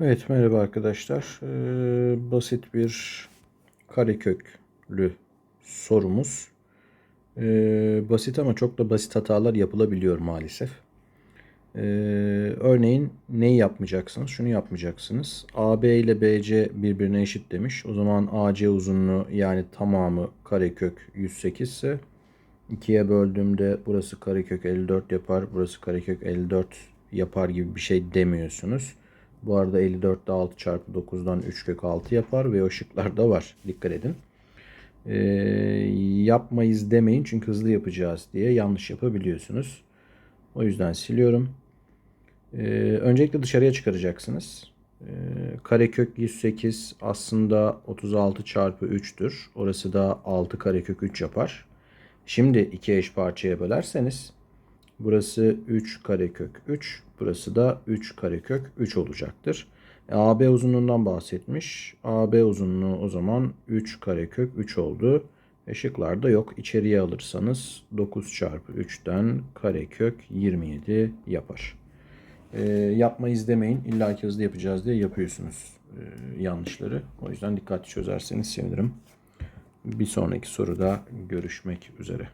Evet merhaba arkadaşlar. Ee, basit bir kareköklü sorumuz. Ee, basit ama çok da basit hatalar yapılabiliyor maalesef. Ee, örneğin neyi yapmayacaksınız? Şunu yapmayacaksınız. AB ile BC birbirine eşit demiş. O zaman AC uzunluğu yani tamamı karekök 108 ise 2'ye böldüğümde burası karekök 54 yapar. Burası karekök 54 yapar gibi bir şey demiyorsunuz. Bu arada 54 de 6 çarpı 9'dan 3 kök 6 yapar ve o şıklarda var. Dikkat edin. Ee, yapmayız demeyin çünkü hızlı yapacağız diye yanlış yapabiliyorsunuz. O yüzden siliyorum. Ee, öncelikle dışarıya çıkaracaksınız. Ee, karekök 108 aslında 36 çarpı 3'tür. Orası da 6 karekök 3 yapar. Şimdi iki eş parçaya bölerseniz burası 3 karekök 3, burası da 3 karekök 3 olacaktır. E, AB uzunluğundan bahsetmiş. AB uzunluğu o zaman 3 karekök 3 oldu. E, şıklarda yok. İçeriye alırsanız 9 çarpı 3'ten karekök 27 yapar. E, yapmayız demeyin. İlla ki hızlı yapacağız diye yapıyorsunuz e, yanlışları. O yüzden dikkatli çözerseniz sevinirim. Bir sonraki soruda görüşmek üzere.